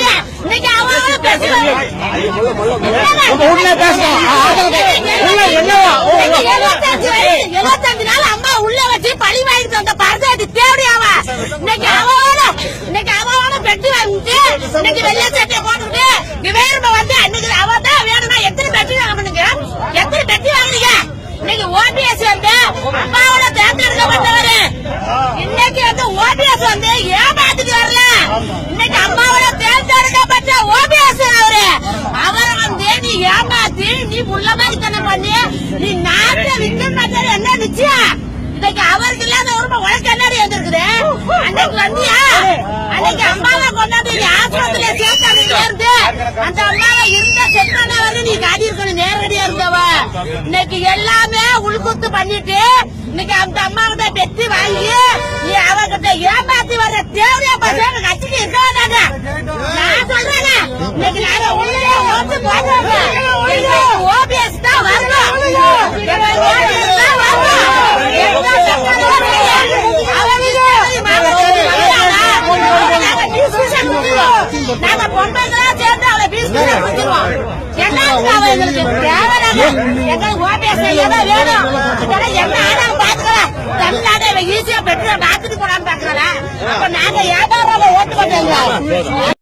இல்லையா? இன்னைக்கு என்னவா ஓ, இன்னைக்கு 75 வயசு, 75 நாள் அம்மா உள்ள வச்சு பழி வாங்கிட்டு வந்த பரதேசி தேவையாவா இன்னைக்கு அவனோட, இன்னைக்கு அவனோட பெட்டி வாங்கிட்டு, இன்னைக்கு வெள்ளை சட்டையை போட்டுக்கிட்டு, விவேகமா வந்து அன்னைக்கு அவன் தான் வேணும்னா எத்தனை பெட்டி வாங்கினீங்க? எத்தனை பெட்டி வாங்குனீங்க? இன்னைக்கு ஓபிஎஸ் வந்து அம்மாவோட தேர்ந்தெடுக்கப்பட்டவரு இன்னைக்கு வந்து ஓபிஎஸ் வந்து ஏமாத்துக்கு வரல இன்னைக்கு அம்மாவோட தேர்ந்தெடுக்கப்பட்ட ஓபிஎஸ் அவரு அவரை வந்து நீ ஏமாத்தி நீ புள்ள மாதிரி தானே பண்ணி நீ நாட்டை விற்க மாட்டாரு என்ன நிச்சயம் இன்னைக்கு அவருக்கு இல்லாத உரிமை உனக்கு என்னடி வந்திருக்குது? அன்னைக்கு வந்தியா? அன்னைக்கு அம்மாவை கொண்டாந்து நீ ஆஸ்பத்திரியில சேர்த்து அந்த அம்மாவை இருந்த செத்தான வந்து நீ காடி இருக்கணும் நேரடியா இருந்தவ. இன்னைக்கு எல்லாமே உள்குத்து பண்ணிட்டு இன்னைக்கு அந்த அம்மாவிட்ட பெத்தி வாங்கி நீ அவகிட்ட ஏமாத்தி வர தேவையா பசங்க என்னத்துக்கு அவ எங்களுக்கு தேவையில்லாத எங்களுக்கு OPS ஏதோ வேணும். இதெல்லாம் என்ன ஆனாலும் பாத்துக்கலாம். தமிழ்நாட்டை இவன் ஈஸியா பெட்ரோல் மாத்திட்டு போறான்னு பாக்குறா அப்ப நாங்க வியாபாரம் ஓட்டு போட்டோம்